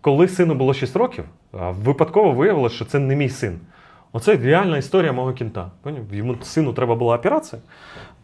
коли сину було 6 років, випадково виявилося, що це не мій син. Оце реальна історія мого кінта. Йому сину треба була операція,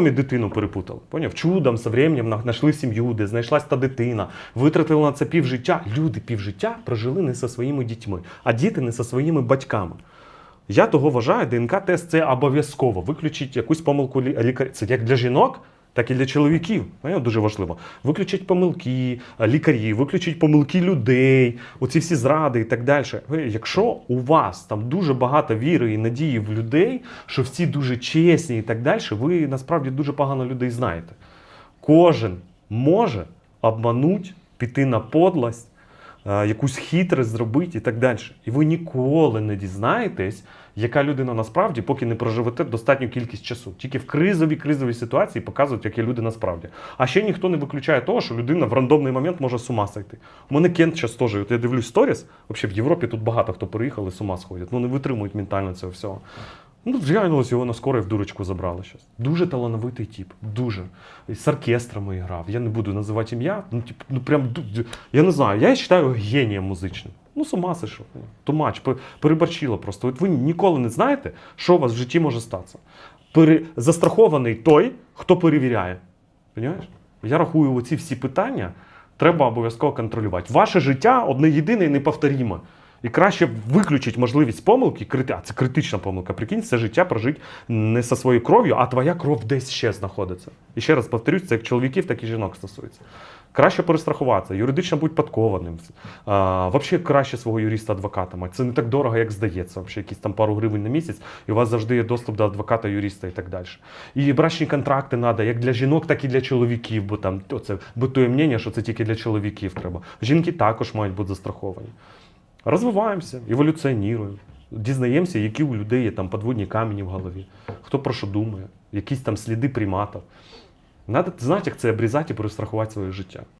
дитину перепутали. Поняв? Чудом, со временем знайшли сім'ю, де знайшлась та дитина, витратили на це півжиття. Люди півжиття прожили не зі своїми дітьми, а діти не зі своїми батьками. Я того вважаю, ДНК-тест це обов'язково. Виключить якусь помилку лі- лікаря. Це як для жінок, так і для чоловіків. Поняв? Дуже важливо. Виключить помилки лікарі, виключить помилки людей, оці всі зради і так далі. Якщо у вас там дуже багато віри і надії в людей, що всі дуже чесні і так далі, ви насправді дуже погано людей знаєте. Кожен може обмануть, піти на подлость, е, якусь хитрость зробити і так далі. І ви ніколи не дізнаєтесь, яка людина насправді, поки не проживете достатню кількість часу. Тільки в кризовій кризовій ситуації показують, які люди насправді. А ще ніхто не виключає того, що людина в рандомний момент може з ума сойти. У мене Кент час теж, от я дивлюсь сторіс, взагалі в Європі тут багато хто переїхав і з ума сходять. Ну не витримують ментально цього всього. Ну, реально його на скорой в дурочку забрали зараз. Дуже талановитий тип. Дуже. З оркестрами грав. Я не буду називати ім'я. Ну, тип, ну прям я не знаю, я вважаю генієм музичним. Ну, з ума сошов. Тумач, пе- просто. От ви ніколи не знаєте, що у вас в житті може статися. Пере... Застрахований той, хто перевіряє. Понимаєш? Я рахую, оці всі питання треба обов'язково контролювати. Ваше життя одне єдине і неповторіме. І краще виключити можливість помилки, а це критична помилка. Прикинь, це життя прожити не зі своєю кров'ю, а твоя кров десь ще знаходиться. І ще раз повторюсь, це як чоловіків, так і жінок стосується. Краще перестрахуватися, юридично будь подкованим. А, взагалі краще свого юриста-адвоката мати. Це не так дорого, як здається. Взагалі, якісь там пару гривень на місяць, і у вас завжди є доступ до адвоката, юриста і так далі. І брачні контракти треба як для жінок, так і для чоловіків, бо там оце битує мнення, що це тільки для чоловіків треба. Жінки також мають бути застраховані. Розвиваємося, еволюціонуємо, дізнаємося, які у людей є там подводні камені в голові, хто про що думає, якісь там сліди приматів. Надо знати, як це обрізати і перестрахувати своє життя.